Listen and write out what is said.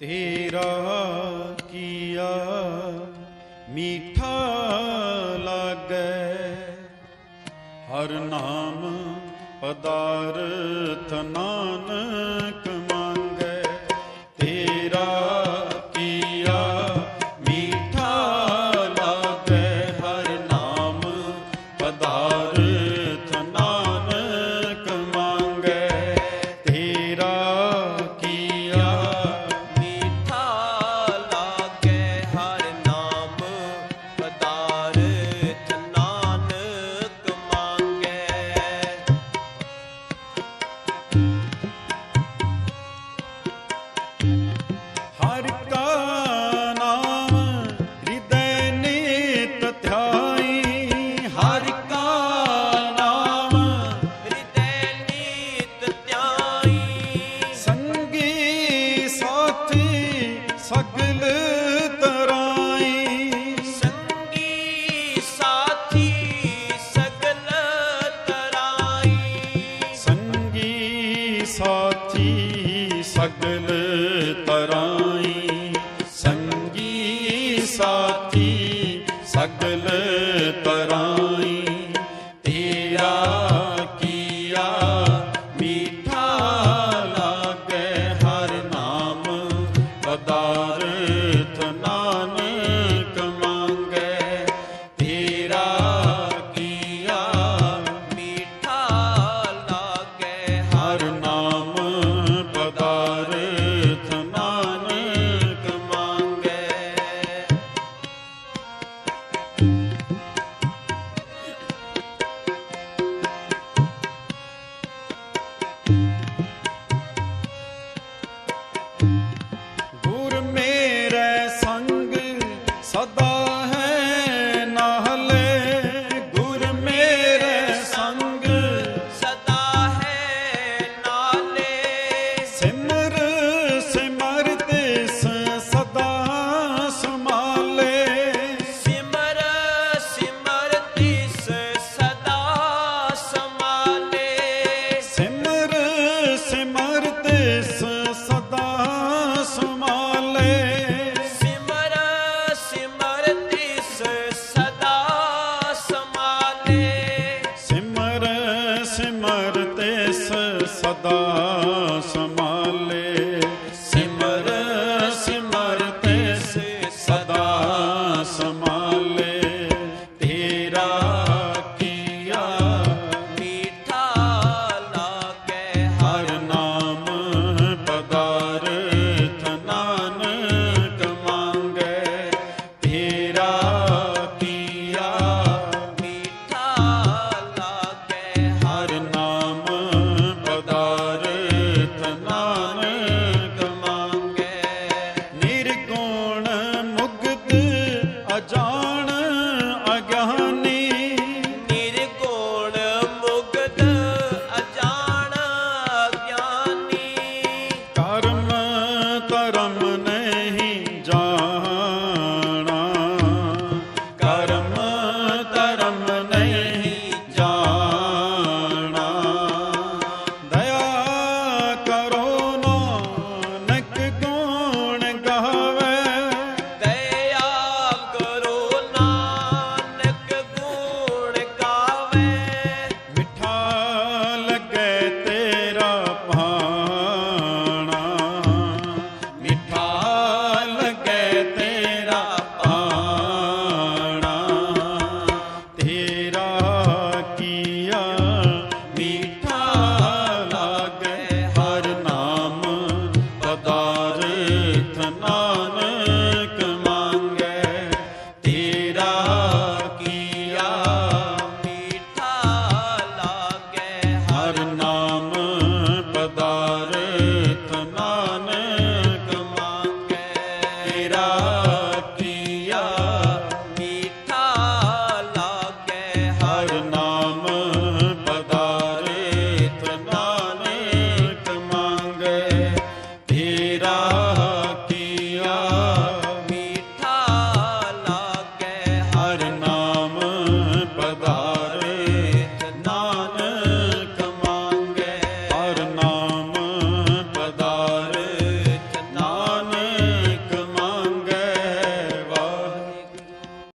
ਤੇਰਾ ਕੀਆ ਮੀਠਾ ਲਾਗੈ। ਹਰ ਨਾਮ ਪਦਾਰਥ ਨਾਨਕ ਸੰਭਾਲੇ। ਸਿਮਰ ਸਿਮਰ ਤੇ ਸਦਾ ਸੰਭਾਲੇ। ਤੇਰਾ